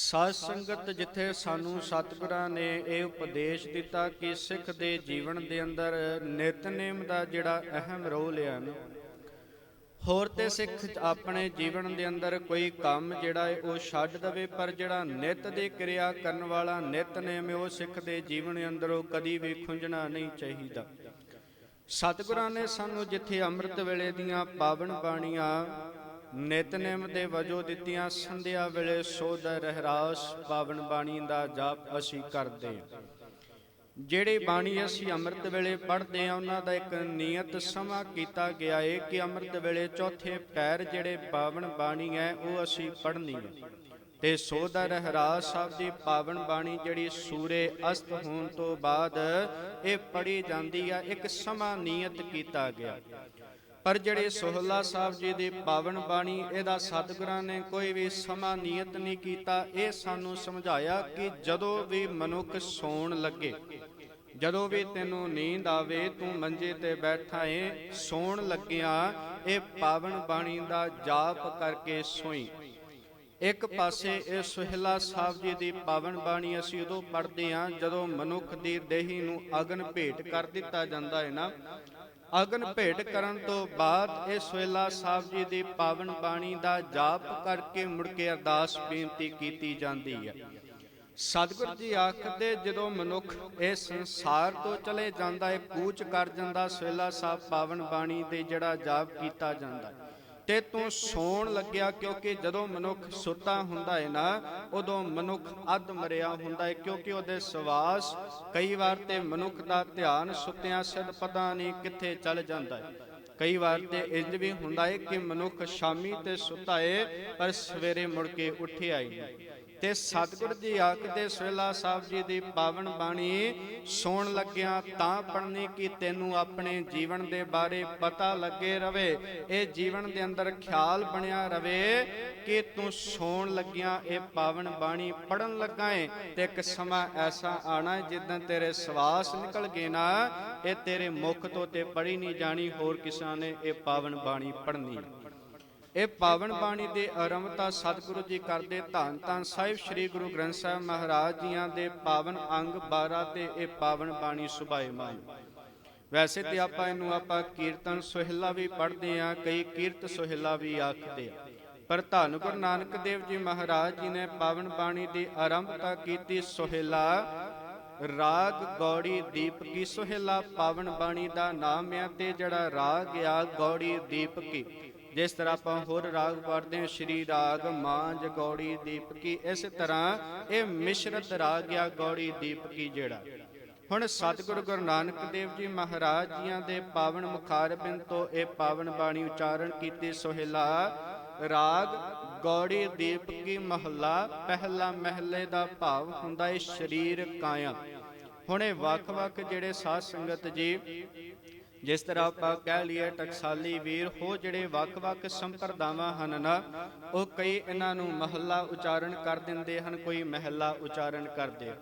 ਸਾਧ ਸੰਗਤ ਜਿੱਥੇ ਸਾਨੂੰ ਸਤਿਗੁਰਾਂ ਨੇ ਇਹ ਉਪਦੇਸ਼ ਦਿੱਤਾ ਕਿ ਸਿੱਖ ਦੇ ਜੀਵਨ ਦੇ ਅੰਦਰ ਨਿਤਨੇਮ ਦਾ ਜਿਹੜਾ ਅਹਿਮ ਰੋਲ ਹੈ ਨਾ, ਹੋਰ ਤੇ ਸਿੱਖ ਆਪਣੇ ਜੀਵਨ ਦੇ ਅੰਦਰ ਕੋਈ ਕੰਮ ਜਿਹੜਾ ਹੈ ਉਹ ਛੱਡ ਦਵੇ, ਪਰ ਜਿਹੜਾ ਨਿਤ ਦੀ ਕਿਰਿਆ ਕਰਨ ਵਾਲਾ ਨਿਤਨੇਮ ਹੈ ਉਹ ਸਿੱਖ ਦੇ ਜੀਵਨ ਅੰਦਰੋਂ ਕਦੀ ਵੀ ਖੁੰਝਣਾ ਨਹੀਂ ਚਾਹੀਦਾ। ਸਤਿਗੁਰਾਂ ਨੇ ਸਾਨੂੰ ਜਿੱਥੇ ਅੰਮ੍ਰਿਤ ਵੇਲੇ ਦੀਆਂ ਪਾਵਨ ਬਾਣੀਆਂ ਨਿਤਨੇਮ ਦੇ ਵਜੋਂ ਦਿੱਤੀਆਂ ਸੰਧਿਆ ਵੇਲੇ ਸੋਧ ਰਹਿਰਾਸ ਪਾਵਨ ਬਾਣੀ ਦਾ ਜਾਪ ਅਸੀਂ ਕਰਦੇ ਹਾਂ। ਜਿਹੜੀ ਬਾਣੀ ਅਸੀਂ ਅੰਮ੍ਰਿਤ ਵੇਲੇ ਪੜ੍ਹਦੇ ਹਾਂ, ਉਹਨਾਂ ਦਾ ਇੱਕ ਨਿਯਤ ਸਮਾਂ ਕੀਤਾ ਗਿਆ ਏ ਕਿ ਅੰਮ੍ਰਿਤ ਵੇਲੇ ਚੌਥੇ ਪੈਰ ਜਿਹੜੇ ਪਾਵਨ ਬਾਣੀ ਹੈ, ਉਹ ਅਸੀਂ ਪੜ੍ਹਨੀ ਹੈ। ਤੇ ਸੋਧਾ ਰਹਿਰਾਸ ਸਾਹਿਬ ਦੀ ਪਾਵਨ ਬਾਣੀ ਜਿਹੜੀ ਸੂਰੇ ਅਸਤ ਹੋਣ ਤੋਂ ਬਾਅਦ ਇਹ ਪੜ੍ਹੀ ਜਾਂਦੀ ਆ, ਇੱਕ ਸਮਾਂ ਨਿਯਤ ਕੀਤਾ ਗਿਆ। ਪਰ ਜਿਹੜੇ ਸੋਹਲਾ ਸਾਹਿਬ ਜੀ ਦੀ ਪਾਵਨ ਬਾਣੀ, ਇਹਦਾ ਸਤਿਗੁਰਾਂ ਨੇ ਕੋਈ ਵੀ ਸਮਾਂ ਨਿਯਤ ਨਹੀਂ ਕੀਤਾ, ਇਹ ਸਾਨੂੰ ਸਮਝਾਇਆ ਕਿ ਜਦੋਂ ਵੀ ਮਨੁੱਖ ਸੌਣ ਲੱਗੇ, ਜਦੋਂ ਵੀ ਤੈਨੂੰ ਨੀਂਦ ਆਵੇ, ਤੂੰ ਮੰਜੇ ਤੇ ਬੈਠਾ ਏ, ਸੌਣ ਲੱਗਿਆ, ਇਹ ਪਾਵਨ ਬਾਣੀ ਦਾ ਜਾਪ ਕਰਕੇ ਸੋਈ। ਇੱਕ ਪਾਸੇ ਇਹ ਸੁਹਿਲਾ ਸਾਹਿਬ ਜੀ ਦੀ ਪਾਵਨ ਬਾਣੀ ਅਸੀਂ ਉਦੋਂ ਪੜ੍ਹਦੇ ਹਾਂ ਜਦੋਂ ਮਨੁੱਖ ਦੀ ਦੇਹੀ ਨੂੰ ਅਗਨ ਭੇਟ ਕਰ ਦਿੱਤਾ ਜਾਂਦਾ ਹੈ ਨਾ। ਅਗਨ ਭੇਟ ਕਰਨ ਤੋਂ ਬਾਅਦ ਇਹ ਸੁਹਿਲਾ ਸਾਹਿਬ ਜੀ ਦੀ ਪਾਵਨ ਬਾਣੀ ਦਾ ਜਾਪ ਕਰਕੇ ਮੁੜ ਕੇ ਅਰਦਾਸ ਬੇਨਤੀ ਕੀਤੀ ਜਾਂਦੀ ਹੈ। ਸਤਿਗੁਰ ਜੀ ਆਖਦੇ ਜਦੋਂ ਮਨੁੱਖ ਇਹ ਸੰਸਾਰ ਤੋਂ ਚਲੇ ਜਾਂਦਾ ਹੈ, ਕੂਚ ਕਰ ਜਾਂਦਾ, ਸੁਹਿਲਾ ਸਾਹਿਬ ਪਾਵਨ ਬਾਣੀ ਦੇ ਜਿਹੜਾ ਜਾਪ ਕੀਤਾ ਜਾਂਦਾ ਹੈ। ਤੇ ਤੂੰ ਸੌਣ ਲੱਗਿਆ ਕਿਉਂਕਿ ਜਦੋਂ ਮਨੁੱਖ ਸੁੱਤਾ ਹੁੰਦਾ ਹੈ ਨਾ, ਉਦੋਂ ਮਨੁੱਖ ਅੱਧ ਮਰਿਆ ਹੁੰਦਾ ਹੈ ਕਿਉਂਕਿ ਉਹਦੇ ਸਵਾਸ ਕਈ ਵਾਰ ਤੇ ਮਨੁੱਖ ਦਾ ਧਿਆਨ ਸੁੱਤਿਆਂ ਸਿਰ ਪਤਾ ਨਹੀਂ ਕਿੱਥੇ ਚੱਲ ਜਾਂਦਾ ਹੈ ਕਈ ਵਾਰ ਤੇ ਇੰਜ ਵੀ ਹੁੰਦਾ ਹੈ ਕਿ ਮਨੁੱਖ ਸ਼ਾਮੀ ਤੇ ਸੁੱਤਾ ਹੈ ਪਰ ਸਵੇਰੇ ਮੁੜ ਕੇ ਉੱਠਿਆ ਹੀ ਨਹੀਂ। ਤੇ ਸਤਿਗੁਰ ਜੀ ਆਖਦੇ ਸਵੇਲਾ ਸਾਹਿਬ ਜੀ ਦੀ ਪਾਵਨ ਬਾਣੀ ਸੌਣ ਲੱਗਿਆ ਤਾਂ ਪੜਨੀ ਕਿ ਤੈਨੂੰ ਆਪਣੇ ਜੀਵਨ ਦੇ ਬਾਰੇ ਪਤਾ ਲੱਗੇ ਰਵੇ। ਇਹ ਜੀਵਨ ਦੇ ਅੰਦਰ ਖਿਆਲ ਬਣਿਆ ਰਵੇ ਕਿ ਤੂੰ ਸੌਣ ਲੱਗਿਆ ਇਹ ਪਾਵਨ ਬਾਣੀ ਪੜਨ ਲੱਗਾ ਏ ਤੇ ਇੱਕ ਸਮਾਂ ਐਸਾ ਆਣਾ ਜਿੱਦਾਂ ਤੇਰੇ ਸਵਾਸ ਨਿਕਲ ਗਏ ਨਾ, ਇਹ ਤੇਰੇ ਮੁਖ ਤੋਂ ਤੇ ਪੜੀ ਨਹੀਂ ਜਾਣੀ, ਹੋਰ ਕਿਸਾਂ ਨੇ ਇਹ ਪਾਵਨ ਬਾਣੀ ਪੜਨੀ ਇਹ ਪਾਵਨ ਬਾਣੀ ਦੇ ਆਰੰਭਤਾ ਸਤਿਗੁਰੂ ਜੀ ਕਰਦੇ ਧੰਨ ਧੰਨ ਸਾਹਿਬ ਸ੍ਰੀ ਗੁਰੂ ਗ੍ਰੰਥ ਸਾਹਿਬ ਮਹਾਰਾਜ ਜੀਆਂ ਦੇ ਪਾਵਨ ਅੰਗ 12 ਤੇ ਇਹ ਪਾਵਨ ਬਾਣੀ ਸੁਭਾਏਮਾਨ ਵੈਸੇ ਤੇ ਆਪਾਂ ਇਹਨੂੰ ਆਪਾਂ ਕੀਰਤਨ ਸੁਹਿਲਾ ਵੀ ਪੜ੍ਹਦੇ ਆ ਕਈ ਕੀਰਤ ਸੁਹਿਲਾ ਵੀ ਆਖਦੇ ਆ ਪਰ ਧੰਨ ਗੁਰੂ ਨਾਨਕ ਦੇਵ ਜੀ ਮਹਾਰਾਜ ਜੀ ਨੇ ਪਾਵਨ ਬਾਣੀ ਦੀ ਆਰੰਭਤਾ ਕੀਤੀ ਸੁਹਿਲਾ, ਰਾਗ ਗੌੜੀ ਦੀਪਕੀ ਸੁਹਿਲਾ, ਪਾਵਨ ਬਾਣੀ ਦਾ ਨਾਮ ਹੈ ਤੇ ਜਿਹੜਾ ਰਾਗ ਆ ਗੌੜੀ ਦੀਪਕੀ ਜਿਸ ਤਰ੍ਹਾਂ ਆਪਾਂ ਹੋਰ ਰਾਗ ਪੜ੍ਹਦੇ ਹਾਂ, ਸ਼੍ਰੀ ਰਾਗ ਮਾਂਝ ਗੌੜੀ, ਦੀਪਕੀ, ਇਸ ਤਰ੍ਹਾਂ ਇਹ ਮਿਸ਼ਰਤ ਰਾਗ ਆ ਗੌੜੀ, ਦੀਪਕੀ ਜਿਹੜਾ। ਹੁਣ ਸਤਿਗੁਰੂ ਗੁਰੂ ਨਾਨਕ ਦੇਵ ਜੀ ਮਹਾਰਾਜ ਜੀਆਂ ਦੇ ਪਾਵਨ ਮੁਖਾਰਬਿੰਦ ਤੋਂ ਇਹ ਪਾਵਨ ਬਾਣੀ ਉਚਾਰਨ ਕੀਤੀ, ਸੋਹਿਲਾ ਰਾਗ, ਗੌੜੀ, ਦੀਪਕੀ ਮਹੱਲਾ ਪਹਿਲਾ ਮਹੱਲੇ ਦਾ ਭਾਵ ਹੁੰਦਾ ਹੈ ਸਰੀਰ ਕਾਇਆ ਹੁਣ ਇਹ ਵੱਖ-ਵੱਖ ਜਿਹੜੇ ਸਾਧ ਸੰਗਤ ਜੀ ਜਿਸ ਤਰ੍ਹਾਂ ਆਪਾਂ ਕਹਿ ਲਈਏ ਟਕਸਾਲੀ ਵੀਰ ਹੋ ਜਿਹੜੇ ਵੱਖ-ਵੱਖ ਸੰਪਰਦਾਵਾਂ ਹਨ ਨਾ, ਉਹ ਕਈ ਇਹਨਾਂ ਨੂੰ ਮਹੱਲਾ ਉਚਾਰਨ ਕਰ ਦਿੰਦੇ ਹਨ, ਕੋਈ ਮਹੱਲਾ ਉਚਾਰਨ ਕਰਦੇ।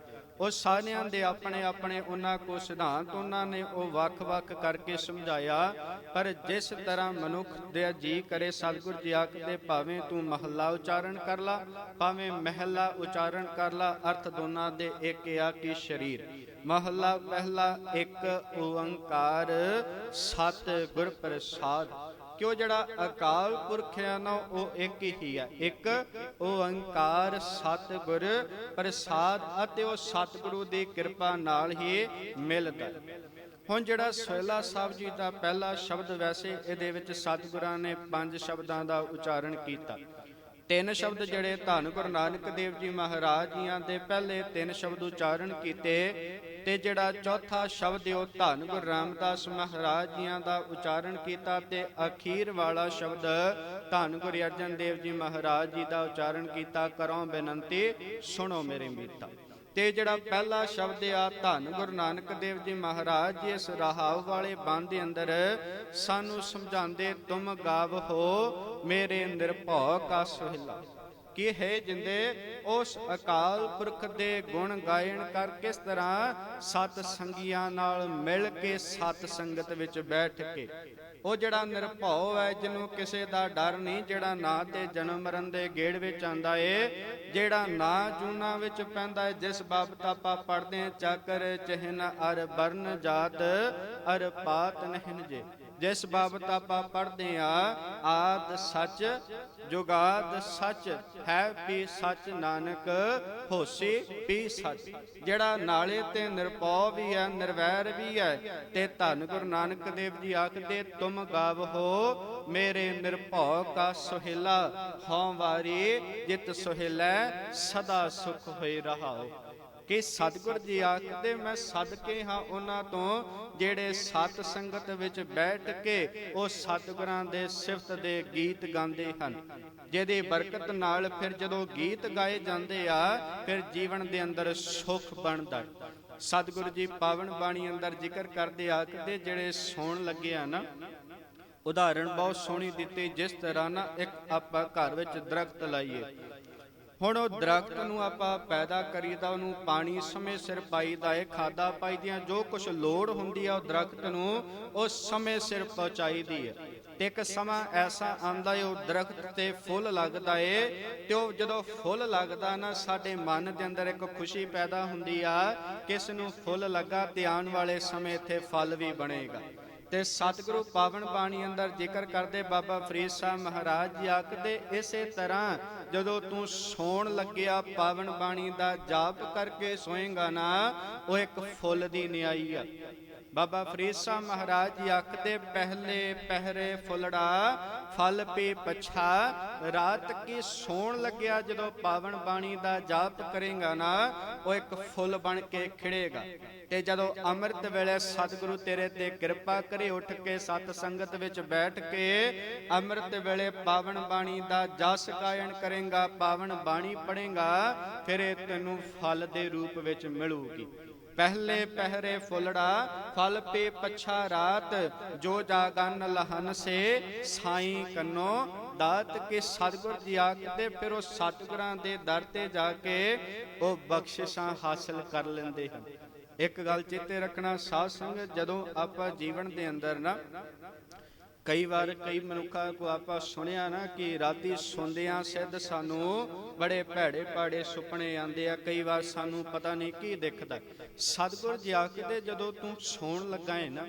ਉਹ ਸਾਰਿਆਂ ਦੇ ਆਪਣੇ ਆਪਣੇ ਉਹਨਾਂ ਕੋ ਸਿਧਾਂਤ ਉਹਨਾਂ ਨੇ ਉਹ ਵੱਖ-ਵੱਖ ਕਰਕੇ ਸਮਝਾਇਆ, ਪਰ ਜਿਸ ਤਰ੍ਹਾਂ ਮਨੁੱਖ ਦੇ ਜੀ ਕਰੇ, ਸਤਿਗੁਰ ਜੀ ਆਖਦੇ, ਭਾਵੇਂ ਤੂੰ ਮਹੱਲਾ ਉਚਾਰਨ ਕਰ ਲਾ, ਭਾਵੇਂ ਮਹੱਲਾ ਉਚਾਰਨ ਕਰ ਲਾ, ਅਰਥ ਦੋਨਾਂ ਦੇ ਇੱਕ ਆ ਕਿ ਸਰੀਰ। ਮਹੱਲਾ ਪਹਿਲਾ ਇੱਕ ਓੰਕਾਰ ਸਤ ਗੁਰ ਪ੍ਰਸਾਦ। ਕਿਉਂ ਜਿਹੜਾ ਅਕਾਲ ਪੁਰਖ ਹੈ ਨਾ, ਉਹ ਇੱਕ ਹੀ ਹੈ। ਇੱਕ ਓੰਕਾਰ ਸਤ ਪ੍ਰਸਾਦ ਅਤੇ ਉਹ ਸਤਿਗੁਰੂ ਦੀ ਕਿਰਪਾ ਨਾਲ ਹੀ ਮਿਲਦਾ ਹੁਣ ਜਿਹੜਾ ਸੋਹਿਲਾ ਸਾਹਿਬ ਜੀ ਦਾ ਪਹਿਲਾ ਸ਼ਬਦ ਵੈਸੇ ਇਹਦੇ ਵਿੱਚ ਸਤਿਗੁਰਾਂ ਨੇ ਪੰਜ ਸ਼ਬਦਾਂ ਦਾ ਉਚਾਰਨ ਕੀਤਾ। ਤਿੰਨ ਸ਼ਬਦ ਜਿਹੜੇ ਧੰਨ ਗੁਰੂ ਨਾਨਕ ਦੇਵ ਜੀ ਮਹਾਰਾਜ ਜੀਆਂ ਦੇ ਪਹਿਲੇ ਤਿੰਨ ਸ਼ਬਦ ਉਚਾਰਨ ਕੀਤੇ। ਤੇ ਜਿਹੜਾ ਚੌਥਾ ਸ਼ਬਦ ਉਹ ਧੰਨ ਗੁਰੂ ਰਾਮਦਾਸ ਮਹਾਰਾਜ ਜੀਆਂ ਦਾ ਉਚਾਰਨ ਕੀਤਾ ਤੇ ਅਖੀਰ ਵਾਲਾ ਸ਼ਬਦ ਧੰਨ ਗੁਰੂ ਅਰਜਨ ਦੇਵ ਜੀ ਮਹਾਰਾਜ ਜੀ ਦਾ ਉਚਾਰਨ ਕੀਤਾ, ਕਰੋ ਬੇਨਤੀ ਸੁਣੋ ਮੇਰੇ ਮੀਤਾ। ਤੇ ਜਿਹੜਾ ਪਹਿਲਾ ਸ਼ਬਦ ਆ, ਧੰਨ ਗੁਰੂ ਨਾਨਕ ਦੇਵ ਜੀ ਮਹਾਰਾਜ ਜੀ, ਇਸ ਰਹਾਵ ਵਾਲੇ ਬੰਦ ਦੇ ਅੰਦਰ ਸਾਨੂੰ ਸਮਝਾਉਂਦੇ, ਤੁਮ ਗਾਵ ਹੋ ਮੇਰੇ ਨਿਰਭਉ ਕਾ ਸੁਹਿਲਾ। ਕਿ ਹੈ ਜਿੰਦੇ ਉਸ ਅਕਾਲ ਪੁਰਖ ਦੇ ਗੁਣ ਗਾਇਣ ਕਰ ਕਿਸ ਤਰ੍ਹਾਂ ਸਤ ਸੰਗੀਆਂ ਨਾਲ ਮਿਲ ਕੇ ਸਤ ਸੰਗਤ ਵਿੱਚ ਬੈਠ ਕੇ? ਉਹ ਜਿਹੜਾ ਨਿਰਭਉ ਹੈ, ਜਿਹਨੂੰ ਕਿਸੇ ਦਾ ਡਰ ਨਹੀਂ, ਜਿਹੜਾ ਨਾ ਤੇ ਜਨਮ ਮਰਨ ਦੇ ਗੇੜ ਵਿੱਚ ਆਂਦਾ ਏ, ਜਿਹੜਾ ਨਾ ਜੂਨਾ ਵਿੱਚ ਪੈਂਦਾ ਏ, ਜਿਸ ਬਾਬਤ ਆਪਾਂ ਪੜਦੇ ਹਾਂ ਚੱਕਰ ਚਹਿਨ ਅਰ ਬਰਨ ਜਾਤ, ਅਰ ਪਾਤ ਨਹਿਨ ਜੇ। ਜਿਸ ਬਾਬਤ ਆਪਾਂ ਪੜਦੇ ਆ ਆਦ ਸੱਚ, ਜੁਗਾਦ ਸੱਚ, ਹੈ ਵੀ ਸੱਚ ਨਾਨਕ, ਹੋਸੀ ਵੀ ਸੱਚ। ਜਿਹੜਾ ਨਾਲੇ ਤੇ ਨਿਰਪਉ ਵੀ ਹੈ, ਨਿਰਵੈਰ ਵੀ ਹੈ, ਤੇ ਧੰਨ ਗੁਰੂ ਨਾਨਕ ਦੇਵ ਜੀ ਆਖਦੇ, ਤੁਮ ਗਾਵ ਹੋ, ਮੇਰੇ ਨਿਰਭਉ ਕਾ ਸੁਹੇਲਾ। ਹਉ ਵਾਰੀ ਜਿਤ ਸੁਹੇਲਾ, ਸਦਾ ਸੁਖ ਹੋਏ ਰਹਾਓ। ਕਿ ਸਤਿਗੁਰ ਜੀ ਆਖਦੇ ਮੈਂ ਸਦਕੇ ਹਾਂ ਉਹਨਾਂ ਤੋਂ, ਜਿਹੜੇ ਸਤ ਸੰਗਤ ਵਿੱਚ ਬੈਠ ਕੇ ਉਹ ਸਤਿਗੁਰਾਂ ਦੇ ਸਿਫਤ ਦੇ ਗੀਤ ਗਾਉਂਦੇ ਹਨ। ਜਿਹਦੀ ਬਰਕਤ ਨਾਲ ਫਿਰ ਜਦੋਂ ਗੀਤ ਗਾਏ ਜਾਂਦੇ ਆ, ਫਿਰ ਜੀਵਨ ਦੇ ਅੰਦਰ ਸੁਖ ਬਣਦਾ। ਸਤਿਗੁਰੂ ਜੀ ਪਾਵਨ ਬਾਣੀ ਅੰਦਰ ਜ਼ਿਕਰ ਕਰਦੇ ਆਖਦੇ ਜਿਹੜੇ ਸੌਣ ਲੱਗੇ ਆ ਨਾ ਉਦਾਹਰਣ ਬਹੁਤ ਸੋਹਣੀ ਦਿੱਤੀ, ਜਿਸ ਤਰ੍ਹਾਂ ਨਾ ਇੱਕ ਆਪਾਂ ਘਰ ਵਿੱਚ ਦਰਖਤ ਲਾਈਏ। ਹੁਣ ਉਹ ਦਰਖਤ ਨੂੰ ਆਪਾਂ ਪੈਦਾ ਕਰੀਦਾ, ਉਹਨੂੰ ਪਾਣੀ ਸਮੇਂ ਸਿਰ ਪਾਈਦਾ ਏ ਖਾਦਾ ਪਾਈਦੀਆਂ, ਜੋ ਕੁਝ ਲੋੜ ਹੁੰਦੀ ਆ ਉਹ ਦਰਖਤ ਨੂੰ ਉਹ ਸਮੇਂ ਸਿਰ ਪਹੁੰਚਾਈਦੀ ਹੈ ਤੇ ਇੱਕ ਸਮਾਂ ਐਸਾ ਆਂਦਾ ਏ, ਉਹ ਦਰਖਤ ਤੇ ਫੁੱਲ ਲੱਗਦਾ ਏ, ਤੇ ਉਹ ਜਦੋਂ ਫੁੱਲ ਲੱਗਦਾ ਨਾ, ਸਾਡੇ ਮਨ ਦੇ ਅੰਦਰ ਇੱਕ ਖੁਸ਼ੀ ਪੈਦਾ ਹੁੰਦੀ ਆ, ਕਿਸ ਨੂੰ ਫੁੱਲ ਲੱਗਾ ਤੇ ਆਉਣ ਵਾਲੇ ਸਮੇਂ ਇੱਥੇ ਫਲ ਵੀ ਬਣੇਗਾ। ਤੇ ਸਤਿਗੁਰੂ ਪਾਵਨ ਬਾਣੀ ਅੰਦਰ ਜ਼ਿਕਰ ਕਰਦੇ ਬਾਬਾ ਫਰੀਦ ਸਾਹਿਬ ਮਹਾਰਾਜ ਜੀ ਆਖਦੇ ਇਸੇ ਤਰ੍ਹਾਂ ਜਦੋਂ ਤੂੰ ਸੌਣ ਲੱਗਿਆ ਪਾਵਨ ਬਾਣੀ ਦਾ ਜਾਪ ਕਰਕੇ ਸੋਏਗਾ ਨਾ, ਉਹ ਇੱਕ ਫੁੱਲ ਦੀ ਨਿਆਈ ਆ। ਬਾਬਾ ਫਰੀਦ ਸਾਹਿਬ ਮਹਾਰਾਜ ਜੀ ਆਖਦੇ ਪਹਿਲੇ ਪਹਿਰੇ ਫੁੱਲੜਾ, ਫਲ ਪੀ ਪਛਾ, ਰਾਤ ਕੀ ਸੌਣ ਲੱਗਿਆ ਜਦੋਂ ਪਾਵਨ ਬਾਣੀ ਦਾ ਜਾਪ ਕਰੇਗਾ ਨਾ, ਉਹ ਇੱਕ ਫੁੱਲ ਬਣ ਕੇ ਖਿੜੇਗਾ। ਤੇ ਜਦੋਂ ਅੰਮ੍ਰਿਤ ਵੇਲੇ ਸਤਿਗੁਰੂ ਤੇਰੇ ਤੇ ਕਿਰਪਾ ਕਰੇ, ਉੱਠ ਕੇ ਸਤ ਸੰਗਤ ਵਿੱਚ ਬੈਠ ਕੇ ਅੰਮ੍ਰਿਤ ਵੇਲੇ ਪਾਵਨ ਬਾਣੀ ਦਾ ਜਸ ਗਾਇਨ ਕਰੇਗਾ, ਪਾਵਨ ਬਾਣੀ ਪੜੇਗਾ ਫਿਰ ਇਹ ਤੈਨੂੰ ਫਲ ਦੇ ਰੂਪ ਵਿੱਚ ਮਿਲੂਗੀ। ਪਹਿਲੇ ਪਹਿਰੇ ਫੁੱਲੜਾ, ਫਲ ਪੇ ਪਛਾ ਰਾਤ, ਜੋ ਜਾਗਨ ਲਹਨ ਸੇ, ਸਾਈ ਕੰਨੋ, ਦਾਤ ਕੇ ਸਤਿਗੁਰ ਜੀ ਆਖਦੇ ਫਿਰ ਉਹ ਸਤਿਗੁਰਾਂ ਦੇ ਦਰ ਤੇ ਜਾ ਕੇ ਉਹ ਬਖਸ਼ਿਸ਼ਾਂ ਹਾਸਲ ਕਰ ਲੈਂਦੇ ਹਨ। ਇੱਕ ਗੱਲ ਚੇਤੇ ਰੱਖਣਾ, ਸਾਧ ਸੰਗਤ ਜਦੋਂ ਆਪਾਂ ਜੀਵਨ ਦੇ ਅੰਦਰ ਨਾ ਕਈ ਵਾਰ ਕਈ ਮਨੁੱਖਾਂ ਕੋ ਆਪਾਂ ਸੁਣਿਆ ਨਾ ਕਿ ਰਾਤੀ ਸੌਂਦਿਆਂ ਸਿੱਧ ਸਾਨੂੰ ਬੜੇ ਭੈੜੇ ਪਾੜੇ ਸੁਪਨੇ ਆਉਂਦੇ ਆ, ਕਈ ਵਾਰ ਸਾਨੂੰ ਪਤਾ ਨਹੀਂ ਕੀ ਦਿਖਦਾ। ਸਤਿਗੁਰ ਜੀ ਆਖਦੇ, ਜਦੋਂ ਤੂੰ ਸੌਣ ਲੱਗਾ ਹੈ ਨਾ,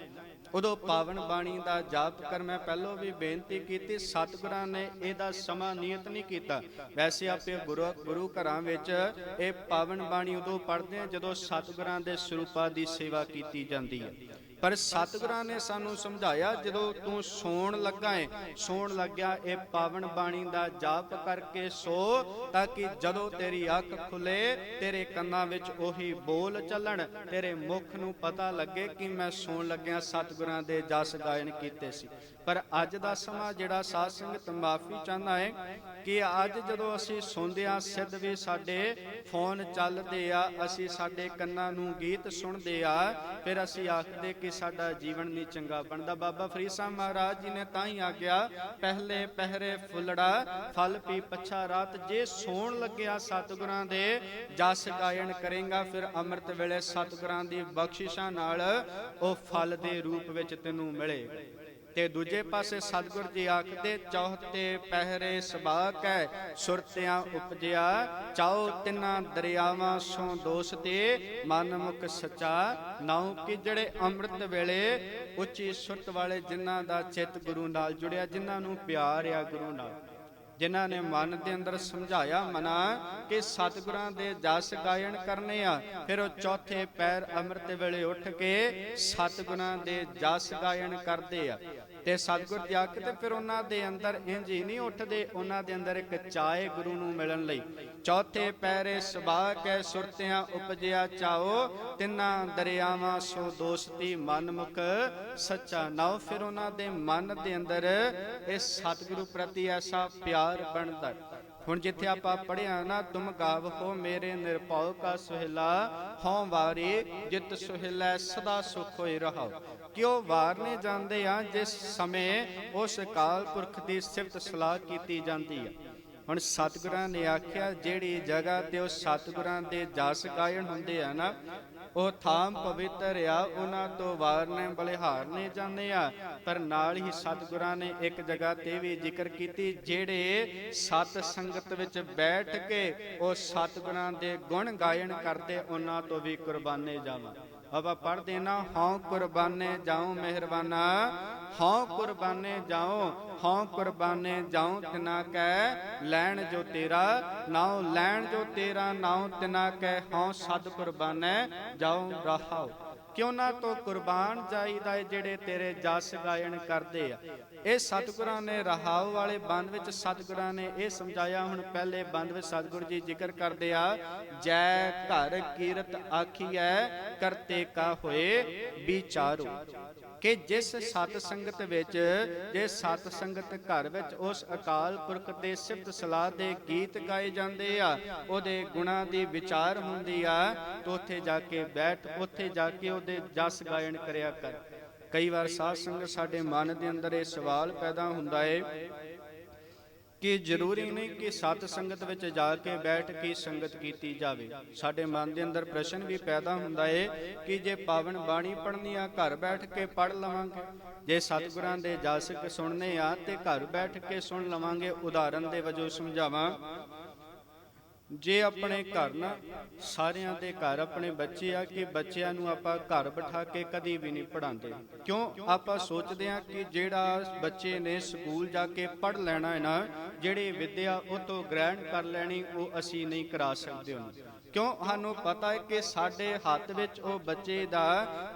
ਉਦੋਂ ਪਾਵਨ ਬਾਣੀ ਦਾ ਜਾਪ ਕਰ। ਮੈਂ ਪਹਿਲਾਂ ਵੀ ਬੇਨਤੀ ਕੀਤੀ, ਸਤਿਗੁਰਾਂ ਨੇ ਇਹਦਾ ਸਮਾਂ ਨਿਯਤ ਨਹੀਂ ਕੀਤਾ। ਵੈਸੇ ਆਪੇ ਗੁਰੂ ਗੁਰੂ ਘਰਾਂ ਵਿੱਚ ਇਹ ਪਾਵਨ ਬਾਣੀ ਉਦੋਂ ਪੜ੍ਹਦੇ ਆ ਜਦੋਂ ਸਤਿਗੁਰਾਂ ਦੇ ਸਰੂਪਾਂ ਦੀ ਸੇਵਾ ਕੀਤੀ ਜਾਂਦੀ ਹੈ ਪਰ ਸਤਿਗੁਰਾਂ ਨੇ ਸਾਨੂੰ ਸਮਝਾਇਆ, ਜਦੋਂ ਤੂੰ ਸੌਣ ਲੱਗਾ ਏ, ਸੌਣ ਲੱਗਿਆ, ਇਹ ਪਾਵਨ ਬਾਣੀ ਦਾ ਜਾਪ ਕਰਕੇ ਸੋ, ਤਾਂ ਕਿ ਜਦੋਂ ਤੇਰੀ ਅੱਖ ਖੁੱਲੇ, ਤੇਰੇ ਕੰਨਾਂ ਵਿੱਚ ਉਹੀ ਬੋਲ ਚੱਲਣ, ਤੇਰੇ ਮੁਖ ਨੂੰ ਪਤਾ ਲੱਗੇ ਕਿ ਮੈਂ ਸੌਣ ਲੱਗਿਆ ਸਤਿਗੁਰਾਂ ਦੇ ਜਸ ਗਾਇਨ ਕੀਤੇ ਸੀ। ਪਰ ਅੱਜ ਦਾ ਸਮਾਂ ਜਿਹੜਾ ਸਾਧ ਸੰਗਤ ਮਾਫੀ ਚਾਹੁੰਦਾ ਹੈ ਕਿ ਅੱਜ ਜਦੋਂ ਅਸੀਂ ਸੌਂਦੇ ਹਾਂ, ਸਿੱਧ ਵੀ ਸਾਡੇ ਫੋਨ ਚੱਲਦੇ ਆ, ਅਸੀਂ ਸਾਡੇ ਕੰਨਾਂ ਨੂੰ ਗੀਤ ਸੁਣਦੇ ਆ, ਫਿਰ ਅਸੀਂ ਆਖਦੇ ਕਿ ਸਾਡਾ ਜੀਵਨ ਨਹੀਂ ਚੰਗਾ ਬਣਦਾ। ਬਾਬਾ ਫਰੀਦ ਸਾਹਿਬ ਮਹਾਰਾਜ ਜੀ ਨੇ ਤਾਂ ਹੀ ਆਗਿਆ ਪਹਿਲੇ ਪਹਿਰੇ ਫੁੱਲੜਾ, ਫਲ ਪੀ ਪੱਛਾ ਰਾਤ, ਜੇ ਸੌਣ ਲੱਗਿਆ ਸਤਿਗੁਰਾਂ ਦੇ, ਜਸ ਗਾਇਨ ਕਰੇਗਾ, ਫਿਰ ਅੰਮ੍ਰਿਤ ਵੇਲੇ ਸਤਿਗੁਰਾਂ ਦੀ ਬਖਸ਼ਿਸ਼ਾਂ ਨਾਲ ਉਹ ਫਲ ਦੇ ਰੂਪ ਵਿੱਚ ਤੈਨੂੰ ਮਿਲੇਗਾ ਤੇ ਦੂਜੇ ਪਾਸੇ ਸਤਿਗੁਰ ਜੀ ਆਖਦੇ ਚੌਹਤੇ ਪਹਿਰੇ ਸਬਾਕ ਹੈ, ਸੁਰਤਿਆਂ ਉਪਜਿਆ। ਚਾਉ ਤਿੰਨਾਂ ਦਰਿਆਵਾਂ ਸੋਂ ਦੋਸ ਤੇ ਮਨ ਮੁਖ ਸਚਾ। ਨਾਉ ਕਿ ਜਿਹੜੇ ਅੰਮ੍ਰਿਤ ਵੇਲੇ ਉੱਚੀ ਸੁਰਤ ਵਾਲੇ ਜਿਨ੍ਹਾਂ ਦਾ ਚਿੱਤ ਗੁਰੂ ਨਾਲ ਜੁੜਿਆ, ਜਿਨ੍ਹਾਂ ਨੂੰ ਪਿਆਰ ਆ ਗੁਰੂ ਨਾਲ। ਜਿਨ੍ਹਾਂ ਨੇ ਮਨ ਦੇ ਅੰਦਰ ਸਮਝਾਇਆ, ਮਨਾ ਕਿ ਸਤਿਗੁਰਾਂ ਦੇ ਜਸ ਗਾਇਨ ਕਰਨੇ ਆ। ਫਿਰ ਉਹ ਚੌਥੇ ਪੈਰ ਅੰਮ੍ਰਿਤ ਵੇਲੇ ਉੱਠ ਕੇ ਸਤਿਗੁਰਾਂ ਦੇ ਜਸ ਗਾਇਨ ਕਰਦੇ ਆ। ਤੇ ਸਤਿਗੁਰ ਜਾ ਤੇ ਫਿਰ ਉਹਨਾਂ ਦੇ ਅੰਦਰ ਇੰਜ ਹੀ ਨਹੀਂ ਉੱਠਦੇ, ਉਹਨਾਂ ਦੇ ਅੰਦਰ ਇੱਕ ਚਾਏ ਗੁਰੂ ਨੂੰ ਮਿਲਣ ਲਈ। ਚੌਥੇ ਪੈਰੇ ਸੁਭਾ ਕੈ ਸੁਰਤਿਆਂ ਉਪਜਿਆ ਚਾਓ, ਤਿੰਨਾਂ ਦਰਿਆਵਾਂ ਸੋ ਦੋਸਤੀ ਮਨਮੁਖ, ਸੱਚਾ ਨਾਉ ਫਿਰ ਉਹਨਾਂ ਦੇ ਮਨ ਦੇ ਅੰਦਰ ਇਹ ਸਤਿਗੁਰੂ ਪ੍ਰਤੀ ਐਸਾ ਪਿਆਰ ਬਣਦਾ। ਹੁਣ ਜਿੱਥੇ ਆਪਾਂ ਪੜਿਆ ਨਾ, ਤੁਮ ਗਾਵ ਹੋ ਮੇਰੇ ਨਿਰਭਉ ਕਾ ਸੁਹਿਲਾ, ਹਉ ਵਾਰੀ ਜਿਤ ਸੁਹਿਲਾ ਸਦਾ ਸੁਖ ਹੋਈ ਰਹਾਓ ਕਿਉ ਵਾਰਨੇ ਜਾਂਦੇ ਆ, ਜਿਸ ਸਮੇਂ ਉਸ ਕਾਲ ਪੁਰਖ ਦੀ ਸਿਫਤ ਸਲਾਹ ਕੀਤੀ ਜਾਂਦੀ ਹੈ ਹੁਣ ਸਤਿਗੁਰਾਂ ਨੇ ਆਖਿਆ, ਜਿਹੜੀ ਜਗ੍ਹਾ ਤੇ ਉਹ ਸਤਿਗੁਰਾਂ ਦੇ ਜਸ ਗਾਇਨ ਹੁੰਦੇ ਆ ਨਾ, ਉਹ ਥਾਮ ਪਵਿੱਤਰ ਆ, ਉਹਨਾਂ ਤੋਂ ਵਾਰਨੇ ਬਲਿਹਾਰਨੇ ਜਾਂਦੇ ਆ। ਪਰ ਨਾਲ ਹੀ ਸਤਿਗੁਰਾਂ ਨੇ ਇੱਕ ਜਗ੍ਹਾ ਤੇ ਵੀ ਜ਼ਿਕਰ ਕੀਤੀ, ਜਿਹੜੇ ਸਤ ਸੰਗਤ ਵਿੱਚ ਬੈਠ ਕੇ ਉਹ ਸਤਿਗੁਰਾਂ ਦੇ ਗੁਣ ਗਾਇਨ ਕਰਦੇ, ਉਹਨਾਂ ਤੋਂ ਵੀ ਕੁਰਬਾਨੇ ਜਾਵਾਂ। ਆਪਾਂ ਪੜ੍ਹਦੇ ਦੇਣਾ ਹਉ ਕੁਰਬਾਨੇ ਜਾਉ ਮਿਹਰਬਾਨਾ, ਹਉ ਕੁਰਬਾਨੇ ਜਾਉ, ਹਉ ਕੁਰਬਾਨੇ ਜਾਉ ਤਿਨਾ ਕੈ, ਲੈਣ ਜੋ ਤੇਰਾ, ਨਾਉ ਲੈਣ ਜੋ ਤੇਰਾ, ਨਾਉ ਤਿਨਾ ਕੈ, ਹਉ ਸਦ ਕੁਰਬਾਨੇ ਜਾਉ ਰਹਾਉ। ਕਿਉਂ ਨਾ ਤੋ ਕੁਰਬਾਨ ਜਾਈਦਾ ਏ ਜਿਹੜੇ ਤੇਰੇ ਜਸ ਗਾਇਨ ਕਰਦੇ ਆ? ਇਹ ਸਤਿਗੁਰਾਂ ਨੇ ਰਹਾਉ ਵਾਲੇ ਬੰਦ ਵਿੱਚ ਸਤਿਗੁਰਾਂ ਨੇ ਇਹ ਸਮਝਾਇਆ, ਹੁਣ ਪਹਿਲੇ ਬੰਦ ਵਿੱਚ ਸਤਿਗੁਰੂ ਜੀ ਜ਼ਿਕਰ ਕਰਦੇ ਆ, ਜੈ ਘਰ ਕੀਰਤ ਆਖੀਐ, ਕਰਤੇ ਕਾ ਹੋਏ ਵਿਚਾਰੋ। ਕਿ ਜਿਸ ਸਤ ਸੰਗਤ ਵਿੱਚ ਜੇ ਸਤ ਸੰਗਤ ਘਰ ਵਿੱਚ ਉਸ ਅਕਾਲ ਪੁਰਖ ਦੇ ਸਿਫਤ ਸਲਾਹ ਦੇ ਗੀਤ ਗਾਏ ਜਾਂਦੇ ਆ, ਉਹਦੇ ਗੁਣਾਂ ਦੀ ਵਿਚਾਰ ਹੁੰਦੀ ਆ, ਤਾਂ ਉੱਥੇ ਜਾ ਕੇ ਬੈਠ, ਉੱਥੇ ਜਾ ਕੇ ਉਹਦੇ ਜਸ ਗਾਇਨ ਕਰਿਆ ਕਰ। ਕਈ ਵਾਰ ਸਾਧ ਸੰਗਤ ਸਾਡੇ ਮਨ ਦੇ ਅੰਦਰ ਇਹ ਸਵਾਲ ਪੈਦਾ ਹੁੰਦਾ ਏ ਕਿ ਜ਼ਰੂਰੀ ਨਹੀਂ ਕਿ ਸਤ ਸੰਗਤ ਵਿੱਚ ਜਾ ਕੇ ਬੈਠ ਕੇ ਸੰਗਤ ਕੀਤੀ ਜਾਵੇ। ਸਾਡੇ ਮਨ ਦੇ ਅੰਦਰ ਪ੍ਰਸ਼ਨ ਵੀ ਪੈਦਾ ਹੁੰਦਾ ਏ ਕਿ ਜੇ ਪਾਵਨ ਬਾਣੀ ਪੜ੍ਹਨੀ ਆ ਘਰ ਬੈਠ ਕੇ ਪੜ੍ਹ ਲਵਾਂਗੇ। ਜੇ ਸਤਿਗੁਰਾਂ ਦੇ ਜਾਸਕ ਸੁਣਨੇ ਆ ਤੇ ਘਰ ਬੈਠ ਕੇ ਸੁਣ ਲਵਾਂਗੇ। ਉਦਾਹਰਨ ਦੇ ਵਜੋਂ ਸਮਝਾਵਾਂ ਜੇ ਆਪਣੇ ਘਰ ਨਾ ਸਾਰਿਆਂ ਦੇ ਘਰ ਆਪਣੇ ਬੱਚੇ ਆ ਕਿ ਬੱਚਿਆਂ ਨੂੰ ਆਪਾਂ ਘਰ ਬਿਠਾ ਕੇ ਕਦੀ ਵੀ ਨਹੀਂ ਪੜਾਉਂਦੇ ਕਿਉਂ? ਆਪਾਂ ਸੋਚਦੇ ਆ ਕਿ ਜਿਹੜਾ ਬੱਚੇ ਨੇ ਸਕੂਲ ਜਾ ਕੇ ਪੜ ਲੈਣਾ ਹੈ ਨਾ, ਜਿਹੜੀ ਵਿੱਦਿਆ ਉਹ ਤੋਂ ਗ੍ਰਹਿਣ ਕਰ ਲੈਣੀ, ਉਹ ਅਸੀਂ ਨਹੀਂ ਕਰਾ ਸਕਦੇ ਉਹਨੂੰ। ਕਿਉਂ ਸਾਨੂੰ ਪਤਾ ਹੈ ਕਿ ਸਾਡੇ ਹੱਥ ਵਿੱਚ ਉਹ ਬੱਚੇ ਦਾ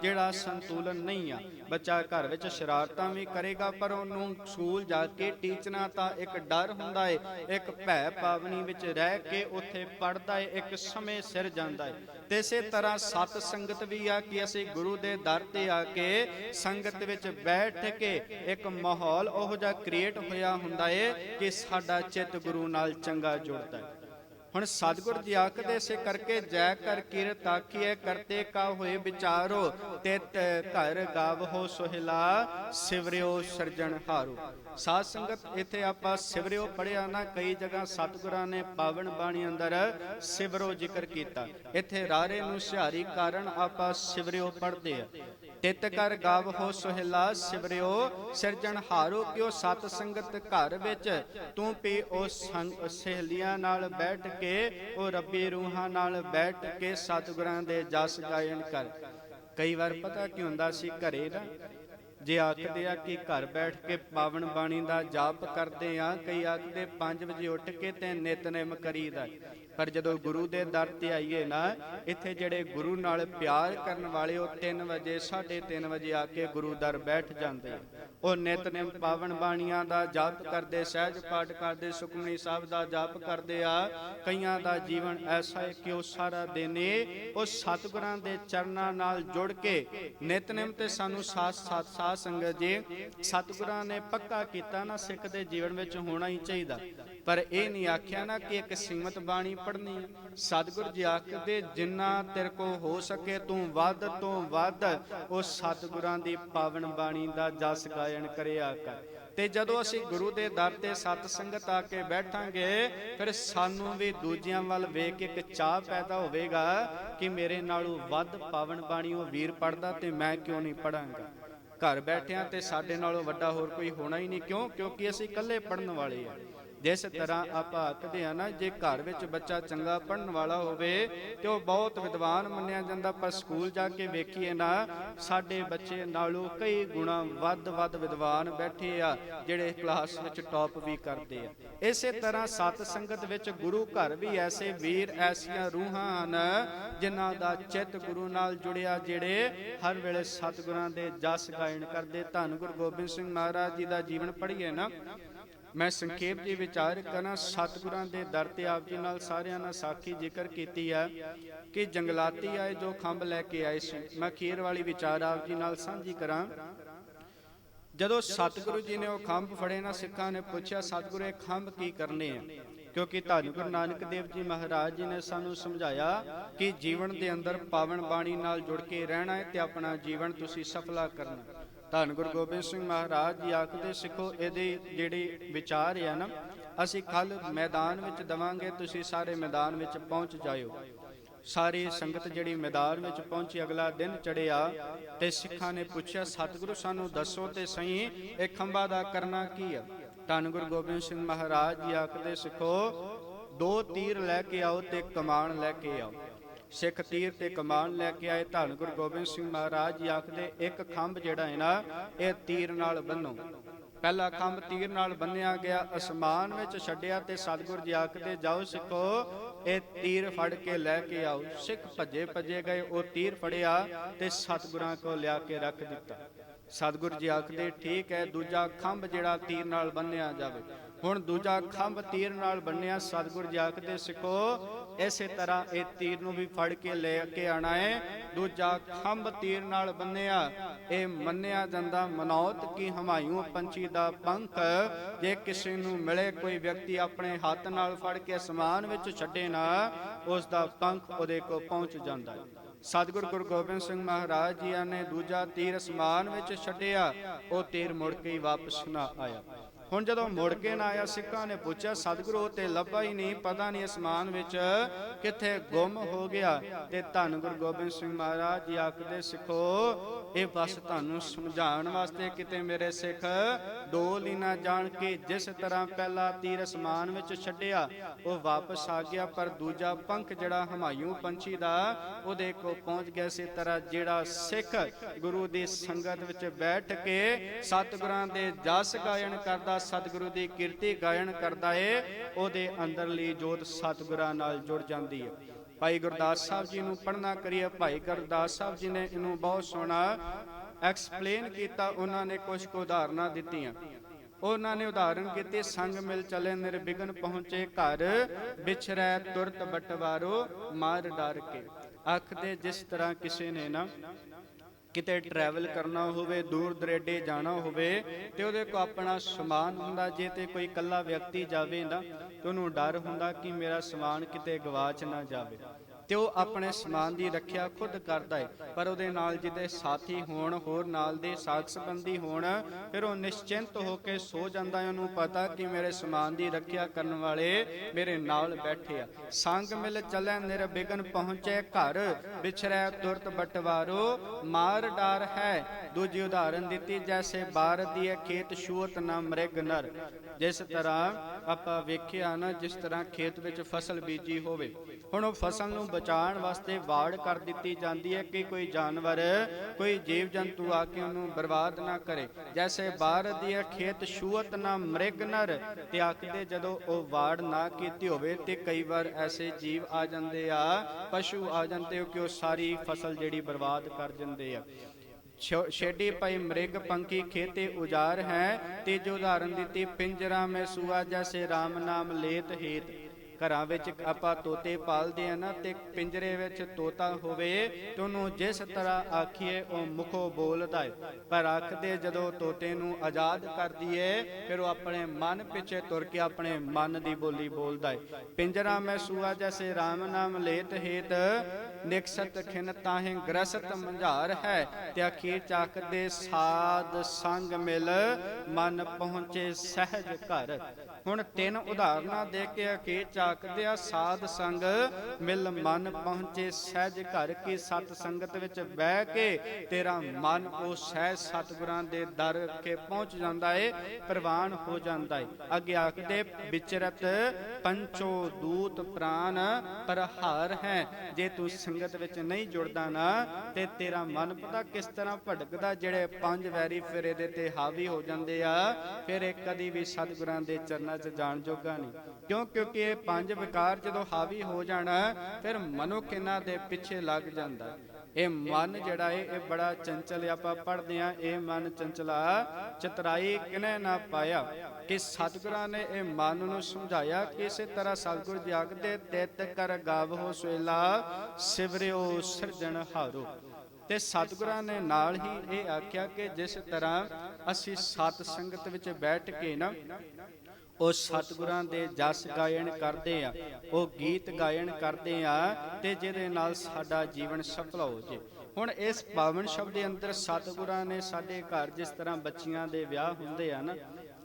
ਜਿਹੜਾ ਸੰਤੁਲਨ ਨਹੀਂ ਆ। ਬੱਚਾ ਘਰ ਵਿੱਚ ਸ਼ਰਾਰਤਾਂ ਵੀ ਕਰੇਗਾ, ਪਰ ਉਹਨੂੰ ਸਕੂਲ ਜਾ ਕੇ ਟੀਚਰਾਂ ਤਾਂ ਇੱਕ ਡਰ ਹੁੰਦਾ ਏ, ਇੱਕ ਭੈ ਪਾਵਨੀ ਵਿੱਚ ਰਹਿ ਕੇ ਉੱਥੇ ਪੜਦਾ ਏ, ਇੱਕ ਸਮੇਂ ਸਿਰ ਜਾਂਦਾ ਏ। ਤੇ ਇਸੇ ਤਰ੍ਹਾਂ ਸਤ ਸੰਗਤ ਵੀ ਆ ਕਿ ਅਸੀਂ ਗੁਰੂ ਦੇ ਦਰ ਤੇ ਆ ਕੇ ਸੰਗਤ ਵਿੱਚ ਬੈਠ ਕੇ ਇੱਕ ਮਾਹੌਲ ਉਹੋ ਜਿਹਾ ਕ੍ਰੀਏਟ ਹੋਇਆ ਹੁੰਦਾ ਏ ਕਿ ਸਾਡਾ ਚਿੱਤ ਗੁਰੂ ਨਾਲ ਚੰਗਾ ਜੁੜਦਾ ਏ। ਹੁਣ ਸਤਿਗੁਰ ਜੀ ਆਖਦੇ ਸੇ ਕਰਕੇ ਜੈ ਕਰ ਕੀਰਤ ਆਖੀਏ ਕਰਤੇ ਕਾ ਹੋਏ ਵਿਚਾਰੋ, ਤਿਤ ਘਰ ਗਾਵਹੋ ਸੁਹਿਲਾ, ਸਿਵਰਿਓ ਸਰਜਣ ਹਾਰੋ। ਸਾਧ ਸੰਗਤ, ਇੱਥੇ ਆਪਾਂ ਸਿਵਰਿਓ ਪੜਿਆ ਨਾ, ਕਈ ਜਗ੍ਹਾ ਸਤਿਗੁਰਾਂ ਨੇ ਪਾਵਨ ਬਾਣੀ ਅੰਦਰ ਸਿਵਰੋ ਜ਼ਿਕਰ ਕੀਤਾ। ਇੱਥੇ ਰਾਰੇ ਨੂੰ ਸਿਹਾਰੀ ਕਾਰਨ ਆਪਾਂ ਸਿਵਰਿਓ ਪੜਦੇ ਆ। ਤਿਤ ਕਰ ਗਾਵਹੋ ਸੁਹਿਲਾ ਸਿਵਰਿਓ, ਸਿਰਜਣ ਹਾਰੋ ਕਿਉ ਸਤ ਸੰਗਤ ਘਰ ਵਿੱਚ। ਤੂੰ ਪੀ ਉਹ ਸੰਗ ਸਹੇਲੀਆਂ ਨਾਲ ਬੈਠ ਕੇ, ਉਹ ਰੱਬੀ ਰੂਹਾਂ ਨਾਲ ਬੈਠ ਕੇ ਸਤਿਗੁਰਾਂ ਦੇ ਜਸ ਗਾਇਨ ਕਰ। ਕਈ ਵਾਰ ਪਤਾ ਕੀ ਹੁੰਦਾ ਸੀ ਘਰੇ ਨਾ, ਜੇ ਆਖਦੇ ਆ ਕਿ ਘਰ ਬੈਠ ਕੇ ਪਾਵਨ ਬਾਣੀ ਦਾ ਜਾਪ ਕਰਦੇ ਆ, ਕਈ ਆਖਦੇ 5 ਵਜੇ ਉੱਠ ਕੇ ਤੇ ਨਿਤਨੇਮ ਕਰੀਦਾ। ਪਰ ਜਦੋਂ ਗੁਰੂ ਦੇ ਦਰ ਤੇ ਆਈਏ ਨਾ, ਇੱਥੇ ਜਿਹੜੇ ਗੁਰੂ ਨਾਲ ਪਿਆਰ ਕਰਨ ਵਾਲੇ ਉਹ 3 ਵਜੇ 3:30 ਵਜੇ ਆ ਕੇ ਗੁਰੂ ਦਰ ਬੈਠ ਜਾਂਦੇ ਉਹ ਨਿਤਨੇਮ ਪਾਵਨ ਬਾਣੀਆਂ ਦਾ ਜਾਪ ਕਰਦੇ, ਸਹਿਜ ਪਾਠ ਕਰਦੇ, ਸੁਖਮਨੀ ਸਾਹਿਬ ਦਾ ਜਾਪ ਕਰਦੇ ਆ। ਕਈਆਂ ਦਾ ਜੀਵਨ ਐਸਾ ਹੈ ਕਿ ਉਹ ਸਾਰਾ ਦਿਨ ਇਹ ਉਹ ਸਤਿਗੁਰਾਂ ਦੇ ਚਰਨਾਂ ਨਾਲ ਜੁੜ ਕੇ ਨਿਤਨੇਮ ਤੇ ਸਾਨੂੰ ਸਾਥ ਸਾਥ ਸਾਧ ਸੰਗਤ ਜੀ, ਸਤਿਗੁਰਾਂ ਨੇ ਪੱਕਾ ਕੀਤਾ ਨਾ ਸਿੱਖ ਦੇ ਜੀਵਨ ਵਿੱਚ ਹੋਣਾ ਹੀ ਚਾਹੀਦਾ। ਪਰ ਇਹ ਨਹੀਂ ਆਖਿਆ ਨਾ ਕਿ ਇੱਕ ਸੀਮਤ ਬਾਣੀ ਪੜ੍ਹਨੀ ਹੈ ਸਤਿਗੁਰ ਜੀ ਆਖਦੇ, ਜਿੰਨਾ ਤੇਰੇ ਕੋ ਹੋ ਸਕੇ ਤੂੰ ਵੱਧ ਤੋਂ ਵੱਧ ਉਹ ਸਤਿਗੁਰਾਂ ਦੀ ਪਾਵਨ ਬਾਣੀ ਦਾ ਜਸ ਗਾਇਨ ਕਰਿਆ ਕਰ। ਤੇ ਜਦੋਂ ਅਸੀਂ ਗੁਰੂ ਦੇ ਦਰ ਤੇ ਸਤ ਸੰਗਤ ਆ ਕੇ ਬੈਠਾਂਗੇ, ਫਿਰ ਸਾਨੂੰ ਵੀ ਦੂਜਿਆਂ ਵੱਲ ਵੇਖ ਕੇ ਇੱਕ ਚਾਹ ਪੈਦਾ ਹੋਵੇਗਾ ਕਿ ਮੇਰੇ ਨਾਲੋਂ ਵੱਧ ਪਾਵਨ ਬਾਣੀ ਉਹ ਵੀਰ ਪੜਦਾ ਤੇ ਮੈਂ ਕਿਉਂ ਨਹੀਂ ਪੜਾਂਗਾ ਘਰ ਬੈਠਿਆਂ ਤੇ ਸਾਡੇ ਨਾਲੋਂ ਵੱਡਾ ਹੋਰ ਕੋਈ ਹੋਣਾ ਹੀ ਨਹੀਂ। ਕਿਉਂ? ਕਿਉਂਕਿ ਅਸੀਂ ਇਕੱਲੇ ਪੜਨ ਵਾਲੇ ਆ। ਜਿਸ ਤਰ੍ਹਾਂ ਆਪਾਂ ਆਖਦੇ ਆ ਨਾ, ਜੇ ਘਰ ਵਿੱਚ ਬੱਚਾ ਚੰਗਾ ਪੜਨ ਵਾਲਾ ਹੋਵੇ ਤੇ ਉਹ ਬਹੁਤ ਵਿਦਵਾਨ ਮੰਨਿਆ ਜਾਂਦਾ, ਪਰ ਸਕੂਲ ਜਾ ਕੇ ਵੇਖੀਏ ਨਾ, ਸਾਡੇ ਬੱਚੇ ਨਾਲੋਂ ਕਈ ਗੁਣਾ ਵੱਧ ਵੱਧ ਵਿਦਵਾਨ ਬੈਠੇ ਆ, ਜਿਹੜੇ ਕਲਾਸ ਵਿੱਚ ਟੌਪ ਵੀ ਕਰਦੇ ਆ। ਇਸੇ ਤਰ੍ਹਾਂ ਸਤ ਸੰਗਤ ਵਿੱਚ ਗੁਰੂ ਘਰ ਵੀ ਐਸੇ ਵੀਰ, ਐਸੀਆਂ ਰੂਹਾਂ ਹਨ, ਜਿਨ੍ਹਾਂ ਦਾ ਚਿੱਤ ਗੁਰੂ ਨਾਲ ਜੁੜਿਆ, ਜਿਹੜੇ ਹਰ ਵੇਲੇ ਸਤਿਗੁਰਾਂ ਦੇ ਜਸ ਗਾਇਨ ਕਰਦੇ। ਧੰਨ ਗੁਰੂ ਗੋਬਿੰਦ ਸਿੰਘ ਮਹਾਰਾਜ ਜੀ ਦਾ ਜੀਵਨ ਪੜ੍ਹੀਏ ਨਾ ਮੈਂ ਸੰਖੇਪ ਜੀ ਵਿਚਾਰ ਕਰਾਂ, ਸਤਿਗੁਰਾਂ ਦੇ ਦਰ ਤੇ ਆਪ ਜੀ ਨਾਲ ਸਾਰਿਆਂ ਨਾਲ ਸਾਖੀ ਜ਼ਿਕਰ ਕੀਤੀ ਆ ਕਿ ਜੰਗਲਾਤੀ ਆਏ ਜੋ ਖੰਭ ਲੈ ਕੇ ਆਏ ਸੀ। ਮੈਂ ਖੀਰ ਵਾਲੀ ਵਿਚਾਰ ਆਪ ਜੀ ਨਾਲ ਸਾਂਝੀ ਕਰਾਂ। ਜਦੋਂ ਸਤਿਗੁਰੂ ਜੀ ਨੇ ਉਹ ਖੰਭ ਫੜੇ ਨਾ, ਸਿੱਖਾਂ ਨੇ ਪੁੱਛਿਆ, ਸਤਿਗੁਰੂ, ਇਹ ਖੰਭ ਕੀ ਕਰਨੇ ਆ? ਕਿਉਂਕਿ ਧੰਨ ਗੁਰੂ ਨਾਨਕ ਦੇਵ ਜੀ ਮਹਾਰਾਜ ਜੀ ਨੇ ਸਾਨੂੰ ਸਮਝਾਇਆ ਕਿ ਜੀਵਨ ਦੇ ਅੰਦਰ ਪਾਵਨ ਬਾਣੀ ਨਾਲ ਜੁੜ ਕੇ ਰਹਿਣਾ ਹੈ ਤੇ ਆਪਣਾ ਜੀਵਨ ਤੁਸੀਂ ਸਫਲਾ ਕਰਨਾ। ਧੰਨ ਗੁਰੂ ਗੋਬਿੰਦ ਸਿੰਘ ਮਹਾਰਾਜ ਜੀ ਆਖਦੇ ਸਿੱਖੋ, ਇਹਦੇ ਜਿਹੜੇ ਵਿਚਾਰ ਆ ਨਾ, ਅਸੀਂ ਕੱਲ ਮੈਦਾਨ ਵਿੱਚ ਦਵਾਂਗੇ, ਤੁਸੀਂ ਸਾਰੇ ਮੈਦਾਨ ਵਿੱਚ ਪਹੁੰਚ ਜਾਇਓ। ਸਾਰੀ ਸੰਗਤ ਜਿਹੜੀ ਮੈਦਾਨ ਵਿੱਚ ਪਹੁੰਚੀ, ਅਗਲਾ ਦਿਨ ਚੜਿਆ ਤੇ ਸਿੱਖਾਂ ਨੇ ਪੁੱਛਿਆ, ਸਤਿਗੁਰੂ ਸਾਨੂੰ ਦੱਸੋ ਤੇ ਸਹੀ, ਇਹ ਖੰਭਾ ਦਾ ਕਰਨਾ ਕੀ ਆ? ਧੰਨ ਗੁਰੂ ਗੋਬਿੰਦ ਸਿੰਘ ਮਹਾਰਾਜ ਜੀ ਆਖਦੇ ਸਿੱਖੋ, ਦੋ ਤੀਰ ਲੈ ਕੇ ਆਓ ਤੇ ਕਮਾਨ ਲੈ ਕੇ ਆਓ। ਸਿੱਖ ਤੀਰ ਤੇ ਕਮਾਨ ਲੈ ਕੇ ਆਏ ਧੰਨ ਗੁਰੂ ਗੋਬਿੰਦ ਸਿੰਘ ਮਹਾਰਾਜ ਜੀ ਆਖਦੇ, ਇੱਕ ਖੰਭ ਜਿਹੜਾ ਹੈ ਨਾ, ਇਹ ਤੀਰ ਨਾਲ ਬੰਨੋ। ਪਹਿਲਾ ਖੰਭ ਤੀਰ ਨਾਲ ਬੰਨਿਆ ਗਿਆ, ਅਸਮਾਨ ਵਿੱਚ ਛੱਡਿਆ ਤੇ ਸਤਿਗੁਰ ਜੀ ਆਖਦੇ, ਜਾਓ ਸਿੱਖੋ, ਇਹ ਤੀਰ ਫੜ ਕੇ ਲੈ ਕੇ ਆਓ। ਸਿੱਖ ਭੱਜੇ ਭੱਜੇ ਗਏ, ਉਹ ਤੀਰ ਫੜਿਆ ਤੇ ਸਤਿਗੁਰਾਂ ਕੋਲ ਲਿਆ ਕੇ ਰੱਖ ਦਿੱਤਾ। ਸਤਿਗੁਰ ਜੀ ਆਖਦੇ, ਠੀਕ ਹੈ, ਦੂਜਾ ਖੰਭ ਜਿਹੜਾ ਤੀਰ ਨਾਲ ਬੰਨਿਆ ਜਾਵੇ। ਹੁਣ ਦੂਜਾ ਖੰਭ ਤੀਰ ਨਾਲ ਬੰਨਿਆ, ਸਤਿਗੁਰ ਜੀ ਆਖਦੇ, ਸਿੱਖੋ ਇਸੇ ਤਰ੍ਹਾਂ ਇਹ ਤੀਰ ਨੂੰ ਵੀ ਫੜ ਕੇ ਲੈ ਕੇ ਆਣਾ ਹੈ। ਦੂਜਾ ਖੰਭ ਤੀਰ ਨਾਲ ਬੰਨਿਆ। ਇਹ ਮੰਨਿਆ ਜਾਂਦਾ, ਮਨੌਤ ਕੀ ਹਮਾਇੂ ਪੰਛੀ ਦਾ ਪੰਖ? ਜੇ ਕਿਸੇ ਨੂੰ ਮਿਲੇ ਕੋਈ ਵਿਅਕਤੀ ਆਪਣੇ ਹੱਥ ਨਾਲ ਫੜ ਕੇ ਅਸਮਾਨ ਵਿੱਚ ਛੱਡੇ ਨਾ, ਉਸ ਦਾ ਪੰਖ ਉਹਦੇ ਕੋ ਪਹੁੰਚ ਜਾਂਦਾ ਹੈ। ਸਤਿਗੁਰ ਗੁਰੂ ਗੋਬਿੰਦ ਸਿੰਘ ਮਹਾਰਾਜ ਜੀ ਨੇ ਦੂਜਾ ਤੀਰ ਅਸਮਾਨ ਵਿੱਚ ਛੱਡਿਆ। ਉਹ ਤੀਰ ਮੁੜ ਕੇ ਹੀ ਵਾਪਸ ਨਾ ਆਇਆ। ਹੁਣ ਜਦੋਂ ਮੁੜ ਕੇ ਨਾ ਆਇਆ, ਸਿੱਖਾਂ ਨੇ ਪੁੱਛਿਆ, ਸਤਿਗੁਰੂ ਤੇ ਲੱਭਾ ਹੀ ਨਹੀਂ, ਪਤਾ ਨਹੀਂ ਅਸਮਾਨ ਵਿੱਚ ਕਿੱਥੇ ਗੁੰਮ ਹੋ ਗਿਆ। ਤੇ ਧੰਨ ਗੁਰੂ ਗੋਬਿੰਦ ਸਿੰਘ ਮਹਾਰਾਜ ਜੀ ਆਖਦੇ, ਸਿੱਖੋ, ਇਹ ਬਸ ਤੁਹਾਨੂੰ ਸਮਝਾਉਣ ਵਾਸਤੇ ਕਿਤੇ ਮੇਰੇ ਸਿੱਖ ਡੋਲ ਹੀ ਨਾ ਜਾਣ ਕੇ ਜਿਸ ਤਰ੍ਹਾਂ ਪਹਿਲਾ ਤੀਰ ਅਸਮਾਨ ਵਿੱਚ ਛੱਡਿਆ, ਉਹ ਵਾਪਸ ਆ ਗਿਆ, ਪਰ ਦੂਜਾ ਪੰਖ ਜਿਹੜਾ ਹਮਾਇੂ ਪੰਛੀ ਦਾ, ਉਹਦੇ ਕੋ ਪਹੁੰਚ ਗਿਆ ਸੀ ਤਰ੍ਹਾਂ ਜਿਹੜਾ ਸਿੱਖ ਗੁਰੂ ਦੀ ਸੰਗਤ ਵਿੱਚ ਬੈਠ ਕੇ ਸਤਿਗੁਰਾਂ ਦੇ ਜਸ ਗਾਇਨ ਕਰਦਾ ਸਤਿਗੁਰੂ ਦੀ ਕੀਰਤੀ ਗਾਇਨ ਕਰਦਾ ਏ, ਉਹਦੇ ਅੰਦਰਲੀ ਜੋਤ ਸਤਿਗੁਰਾਂ ਨਾਲ ਜੁੜ ਜਾਂਦੀ ਹੈ ਭਾਈ ਗੁਰਦਾਸ ਸਾਹਿਬ ਜੀ ਨੂੰ ਪੜਨਾ ਕਰੀਏ, ਭਾਈ ਗੁਰਦਾਸ ਸਾਹਿਬ ਜੀ ਨੇ ਇਹਨੂੰ ਬਹੁਤ ਸੋਹਣਾ ਐਕਸਪਲੇਨ ਕੀਤਾ, ਉਹਨਾਂ ਨੇ ਕੁਝ ਕੁ ਉਦਾਹਰਨਾਂ ਦਿੱਤੀਆਂ। ਉਹਨਾਂ ਨੇ ਉਦਾਹਰਣ ਕੀਤੇ, ਸੰਗ ਮਿਲ ਚਲੇ, ਨਿਰਵਿਘਨ ਪਹੁੰਚੇ ਘਰ ਵਿਛਰੈ ਤੁਰਤ ਬਟਵਾਰੋ, ਮਾਰ ਡਰ ਕੇ। ਆਖਦੇ ਜਿਸ ਤਰ੍ਹਾਂ ਕਿਸੇ ਨੇ ਨਾ ਕਿਤੇ ਟਰੈਵਲ ਕਰਨਾ ਹੋਵੇ, ਦੂਰ ਦਰੇਡੇ ਜਾਣਾ ਹੋਵੇ, ਤੇ ਉਹਦੇ ਕੋ ਆਪਣਾ ਸਮਾਨ ਹੁੰਦਾ, ਜੇ ਤੇ ਕੋਈ ਇਕੱਲਾ ਵਿਅਕਤੀ ਜਾਵੇ ਨਾ, ਤੇ ਉਹਨੂੰ ਡਰ ਹੁੰਦਾ ਕਿ ਮੇਰਾ ਸਮਾਨ ਕਿਤੇ ਗਵਾਚ ਨਾ ਜਾਵੇ। ਤੇ ਉਹ ਆਪਣੇ ਸਮਾਨ ਦੀ ਰੱਖਿਆ ਖੁਦ ਕਰਦਾ ਹੈ ਪਰ ਉਹਦੇ ਨਾਲ ਜਿਹਦੇ ਸਾਥੀ ਹੋਣ, ਹੋਰ ਨਾਲ ਦੇ ਸਾਥ ਸੰਬੰਧੀ ਹੋਣ, ਫਿਰ ਉਹ ਨਿਸ਼ਚਿੰਤ ਹੋ ਕੇ ਸੋ ਜਾਂਦਾ ਹੈ ਉਹਨੂੰ ਪਤਾ ਕਿ ਮੇਰੇ ਸਮਾਨ ਦੀ ਰੱਖਿਆ ਕਰਨ ਵਾਲੇ ਮੇਰੇ ਨਾਲ ਬੈਠੇ ਆ। ਸੰਗ ਮਿਲ ਚੱਲੈ, ਨਿਰਵਿਘਨ ਪਹੁੰਚੇ ਘਰ ਵਿਛਰੈ ਤੁਰਤ ਬਟਵਾਰੋ, ਮਾਰ ਡਾਰ ਹੈ। ਦੂਜੀ ਉਦਾਹਰਨ ਦਿੱਤੀ, ਜੈਸੇ ਬਾਰ ਦੀ ਹੈ ਖੇਤ ਸ਼ੂਤ ਨਾ ਮ੍ਰਿਗ ਨਰ। ਜਿਸ ਤਰ੍ਹਾਂ ਆਪਾਂ ਵੇਖਿਆ ਨਾ, ਜਿਸ ਤਰ੍ਹਾਂ ਖੇਤ ਵਿੱਚ ਫਸਲ ਬੀਜੀ ਹੋਵੇ। ਹੁਣ ਉਹ ਫਸਲ ਨੂੰ ਬਚਾਉਣ ਵਾਸਤੇ ਵਾੜ ਕਰ ਦਿੱਤੀ ਜਾਂਦੀ ਹੈ ਕਿ ਕੋਈ ਜਾਨਵਰ, ਕੋਈ ਜੀਵ ਜੰਤੂ ਆ ਕੇ ਉਹਨੂੰ ਬਰਬਾਦ ਨਾ ਕਰੇ। ਜੈਸੇ ਬਾਰਤ ਦੀ ਖੇਤ ਛੂਤ ਨਾ ਮ੍ਰਿਗ ਨਰ, ਤੇ ਆਖਦੇ ਜਦੋਂ ਉਹ ਵਾੜ ਨਾ ਕੀਤੀ ਹੋਵੇ, ਤੇ ਕਈ ਵਾਰ ਐਸੇ ਜੀਵ ਆ ਜਾਂਦੇ ਆ, ਪਸ਼ੂ ਆ ਜਾਂਦੇ ਕਿ ਉਹ ਸਾਰੀ ਫਸਲ ਜਿਹੜੀ ਬਰਬਾਦ ਕਰ ਜਾਂਦੇ ਆ। ਛੋ- ਛੇਡੀ ਪਈ ਮ੍ਰਿਗ ਪੰਖੀ ਖੇਤੇ ਉਜਾਰ ਹੈ ਤੇ ਉਦਾਹਰਨ ਦਿੱਤੀ, ਪਿੰਜਰਾ ਮੈਂ ਸੂਆ ਜੈਸੇ RAM ਨਾਮ ਲੇਤ ਹੇਤ। ਘਰਾਂ ਵਿੱਚ ਆਪਾਂ ਤੋਤੇ ਪਾਲਦੇ ਆ ਨਾ ਤੇ ਪਿੰਜਰੇ ਵਿੱਚ ਤੋਤਾ ਹੋਵੇ ਤੇ ਉਹਨੂੰ ਜਿਸ ਤਰ੍ਹਾਂ ਆਖੀਏ ਉਹ ਮੁਖੋ ਬੋਲਦਾ ਹੈ। ਪਰ ਆਖਦੇ ਜਦੋਂ ਤੋਤੇ ਨੂੰ ਆਜ਼ਾਦ ਕਰ ਦਈਏ, ਫਿਰ ਉਹ ਆਪਣੇ ਮਨ ਪਿੱਛੇ ਤੁਰ ਕੇ ਆਪਣੇ ਮਨ ਦੀ ਬੋਲੀ ਬੋਲਦਾ ਹੈ। ਪਿੰਜਰਾ ਮੈਂ ਸੂਆ ਜੈਸੇ RAM ਨਾਮ ਲੇਤ ਹੇਤ ਨਿਕਸਤ ਖਿਨ ਤਾਹੇ ਗ੍ਰਸਤ ਮੰਝਾਰ ਹੈ, ਤੇ ਅਖੀਰ ਚੱਕ ਦੇ ਸਾਧ ਸੰਗ ਮਿਲ, ਮਨ ਪਹੁੰਚੇ ਸਹਿਜ ਘਰ। ਹੁਣ ਤਿੰਨ ਉਦਾਹਰਨਾਂ ਦੇ ਕੇ ਅਖੀਰ ਚੱਕਦੇ ਆ ਸਾਧ ਸੰਗ ਮਿਲ, ਮਨ ਪਹੁੰਚੇ ਸਹਿਜ ਘਰ। ਕੀ ਸਤ ਸੰਗਤ ਵਿੱਚ ਬਹਿ ਕੇ ਤੇਰਾ ਮਨ, ਉਹ ਸਹਿਜ ਸਤਿਗੁਰਾਂ ਦੇ ਦਰ ਕੇ ਪਹੁੰਚ ਜਾਂਦਾ ਏ, ਪ੍ਰਵਾਨ ਹੋ ਜਾਂਦਾ ਏ। ਅੱਗੇ ਆਖਦੇ, ਵਿਚਰਤ ਪੰਚੋ ਦੂਤ ਪ੍ਰਾਨ ਪ੍ਰਹਾਰ ਹੈ, ਜੇ ਤੂੰ ਸੰਗਤ ਵਿੱਚ ਨਹੀਂ ਜੁੜਦਾ ਨਾ, ਤੇ ਤੇਰਾ ਮਨ ਪਤਾ ਕਿਸ ਤਰ੍ਹਾਂ ਭਟਕਦਾ ਜਿਹੜੇ ਪੰਜ ਵੈਰੀ ਫਿਰ ਇਹਦੇ ਤੇ ਹਾਵੀ ਹੋ ਜਾਂਦੇ ਆ, ਫਿਰ ਇਹ ਕਦੀ ਵੀ ਸਤਿਗੁਰਾਂ ਦੇ ਚਰਨਾਂ 'ਚ ਜਾਣ ਜੋਗਾ ਨਹੀਂ। ਕਿਉਂ? ਕਿਉਂਕਿ ਇਹ ਪੰਜ ਵਿਕਾਰ ਜਦੋਂ ਹਾਵੀ ਹੋ ਜਾਣਾ, ਫਿਰ ਮਨੁੱਖ ਇਹਨਾਂ ਦੇ ਪਿੱਛੇ ਲੱਗ ਜਾਂਦਾ। ਇਹ ਮਨ ਜਿਹੜਾ ਏ, ਇਹ ਬੜਾ ਚੰਚਲ ਆਪਾਂ ਪੜ੍ਹਦੇ ਆ, ਇਹ ਮਨ ਚੰਚਲਾ ਚਤਰਾਈ ਕਿਨੇ ਨਾ ਪਾਇਆ ਕਿ ਸਤਿਗੁਰਾਂ ਨੇ ਇਹ ਮਨ ਨੂੰ ਸਮਝਾਇਆ ਕਿ ਇਸੇ ਤਰ੍ਹਾਂ ਸਤਿਗੁਰ ਜਗ ਦੇ ਤਿਤ ਕਰ ਗਾਵੋ ਸਵੇਲਾ, ਸਿਵਰਿਓ ਸਿਰਜਣ ਹਾਰੋ। ਤੇ ਸਤਿਗੁਰਾਂ ਨੇ ਨਾਲ ਹੀ ਇਹ ਆਖਿਆ ਕਿ ਜਿਸ ਤਰ੍ਹਾਂ ਅਸੀਂ ਸਤ ਸੰਗਤ ਵਿੱਚ ਬੈਠ ਕੇ ਨਾ ਉਹ ਸਤਿਗੁਰਾਂ ਦੇ ਜਸ ਗਾਇਨ ਕਰਦੇ ਆ, ਉਹ ਗੀਤ ਗਾਇਨ ਕਰਦੇ ਆ ਤੇ ਜਿਹਦੇ ਨਾਲ ਸਾਡਾ ਜੀਵਨ ਸਫਲ ਹੋ ਜੇ। ਹੁਣ ਇਸ ਪਾਵਨ ਸ਼ਬਦ ਦੇ ਅੰਦਰ ਸਤਿਗੁਰਾਂ ਨੇ ਸਾਡੇ ਘਰ ਜਿਸ ਤਰ੍ਹਾਂ ਬੱਚੀਆਂ ਦੇ ਵਿਆਹ ਹੁੰਦੇ ਆ ਨਾ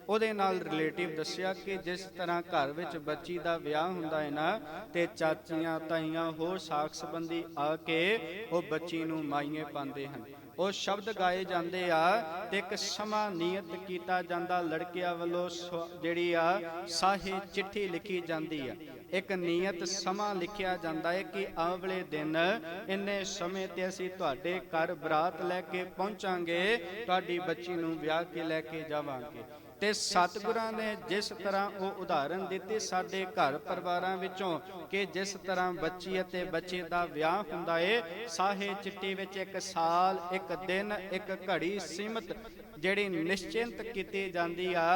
ਉਹਦੇ ਨਾਲ ਰਿਲੇਟਿਵ ਦੱਸਿਆ ਕਿ ਜਿਸ ਤਰ੍ਹਾਂ ਘਰ ਵਿੱਚ ਬੱਚੀ ਦਾ ਵਿਆਹ ਹੁੰਦਾ ਹੈ ਨਾ, ਤੇ ਚਾਚੀਆਂ ਤਾਈਆਂ ਹੋਰ ਸਾਖ ਸੰਬੰਧੀ ਆ ਕੇ ਉਹ ਬੱਚੀ ਨੂੰ ਮਾਈਏ ਪਾਉਂਦੇ ਹਨ। ਉਹ ਸ਼ਬਦ ਗਾਏ ਜਾਂਦੇ ਆ ਤੇ ਇੱਕ ਸਮਾਂ ਨਿਯਤ ਕੀਤਾ ਜਾਂਦਾ ਲੜਕਿਆਂ ਵੱਲੋਂ ਸਵ- ਜਿਹੜੀ ਆ ਸਾਹੇ ਚਿੱਠੀ ਲਿਖੀ ਜਾਂਦੀ ਆ। ਇੱਕ ਨਿਯਤ ਸਮਾਂ ਲਿਖਿਆ ਜਾਂਦਾ ਹੈ ਕਿ ਆਵਲੇ ਦਿਨ ਇੰਨੇ ਸਮੇਂ ਤੇ ਅਸੀਂ ਤੁਹਾਡੇ ਘਰ ਬਰਾਤ ਲੈ ਕੇ ਪਹੁੰਚਾਂਗੇ, ਤੁਹਾਡੀ ਬੱਚੀ ਨੂੰ ਵਿਆਹ ਕੇ ਲੈ ਕੇ ਜਾਵਾਂਗੇ। ਤੇ ਸਤਿਗੁਰਾਂ ਨੇ ਜਿਸ ਤਰ੍ਹਾਂ ਉਹ ਉਦਾਹਰਨ ਦਿੱਤੀ ਸਾਡੇ ਘਰ ਪਰਿਵਾਰਾਂ ਵਿੱਚੋਂ ਕਿ ਜਿਸ ਤਰ੍ਹਾਂ ਬੱਚੀ ਅਤੇ ਬੱਚੇ ਦਾ ਵਿਆਹ ਹੁੰਦਾ ਏ, ਸਾਹੇ ਚਿੱਟੀ ਵਿੱਚ ਇੱਕ ਸਾਲ, ਇੱਕ ਦਿਨ, ਇੱਕ ਘੜੀ ਸੀਮਤ ਜਿਹੜੀ ਨਿਸ਼ਚਿੰਤ ਕੀਤੀ ਜਾਂਦੀ ਆ,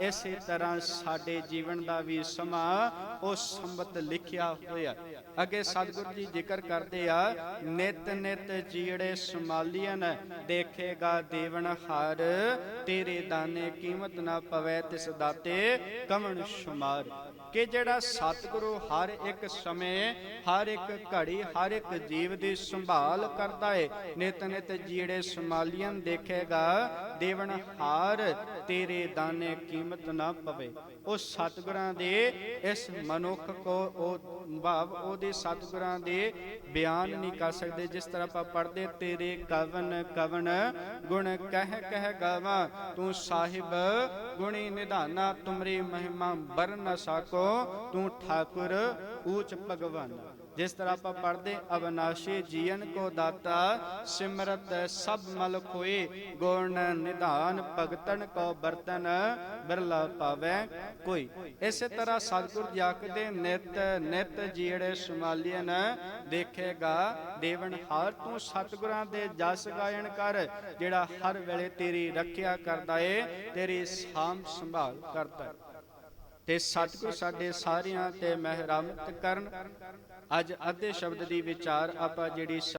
ਇਸੇ ਤਰ੍ਹਾਂ ਸਾਡੇ ਜੀਵਨ ਦਾ ਵੀ ਸਮਾਂ ਉਹ ਸੰਬਤ ਲਿਖਿਆ ਹੋਇਆ। ਅੱਗੇ ਸਤਿਗੁਰੂ ਜੀ ਜ਼ਿਕਰ ਕਰਦੇ ਆ, ਨਿਤ ਨਿਤ ਜੀੜੇ ਸਮਾਲੀਅਨ ਦੇਖੇਗਾ ਦੇਵਨ ਹਾਰ, ਤੇਰੇ ਦਾਨੇ ਕੀਮਤ ਨਾ ਪਵੇ ਤਿਸ ਦਾਤੇ ਕਮਣ ਸ਼ੁਮਾਰ। ਕਿ ਜਿਹੜਾ ਸਤਿਗੁਰੂ ਹਰ ਇੱਕ ਸਮੇਂ, ਹਰ ਇੱਕ ਘੜੀ, ਹਰ ਇੱਕ ਜੀਵ ਦੀ ਸੰਭਾਲ ਕਰਦਾ ਏ। ਨਿਤ ਨਿਤ ਜੀੜੇ ਸਮਾਲੀਅਨ ਦੇਖੇਗਾ, ਦੇਵਨ ਹਾਰ ਤੇਰੇ ਦਾਨੇ ਕੀਮਤ ਨਾ ਪਵੇ। ਉਹ ਸਤਿਗੁਰਾਂ ਦੇ ਇਸ ਮਨੁੱਖ ਕੋ ਉਹ ਭਾਵ ਉਹਦੇ ਸਤਿਗੁਰਾਂ ਦੇ ਬਿਆਨ ਨਹੀਂ ਕਰ ਸਕਦੇ। ਜਿਸ ਤਰ੍ਹਾਂ ਆਪਾਂ ਪੜ੍ਹਦੇ, ਤੇਰੇ ਕਵਨ ਕਵਨ, ਗੁਣ ਕਹਿ ਕਹਿ ਗਾਵਾਂ, ਤੂੰ ਸਾਹਿਬ ਗੁਣੀ ਨਿਧਾਨਾ, ਤੁਮਰੀ ਮਹਿਮਾ, ਬਰ ਨ ਸਾਕੋ, ਤੂੰ ਠਾਕੁਰ, ਊਚ ਭਗਵਾਨ। ਜਿਸ ਤਰ੍ਹਾਂ ਆਪਾਂ ਪੜ੍ਹਦੇ, ਅਵਨਾਸ਼ੀ ਜੀਵਨ ਕੋ ਦਾਤਾ ਸਿਮਰਤ ਸਭ ਮਲ ਕੋਏ ਗੁਣ ਨਿਧਾਨ ਭਗਤਨ ਕੋ ਬਰਤਨ ਬਿਰਲਾ ਪਾਵੇ ਕੋਈ। ਇਸੇ ਤਰ੍ਹਾਂ ਸਤਿਗੁਰ ਜੀ ਨਿਤ ਨਿਤ ਜੀੜੇ ਸਮਾਲੀਨ ਦੇਖੇਗਾ, ਦੇਵਨ ਹਾਰ ਤੂੰ ਸਤਿਗੁਰਾਂ ਦੇ ਜਸ ਗਾਇਨ ਕਰ, ਜਿਹੜਾ ਹਰ ਵੇਲੇ ਤੇਰੀ ਰੱਖਿਆ ਕਰਦਾ ਏ, ਤੇਰੀ ਸਾਮ ਸੰਭਾਲ ਕਰਦਾ ਏ। ਤੇ ਸਤਿਗੁਰ ਸਾਡੇ ਸਾਰਿਆਂ ਤੇ ਮਹਿਰਮਤ ਕਰਨ ਅੱਜ ਅੱਧੇ ਸ਼ਬਦ ਦੀ ਵਿਚਾਰ ਆਪਾਂ ਜਿਹੜੀ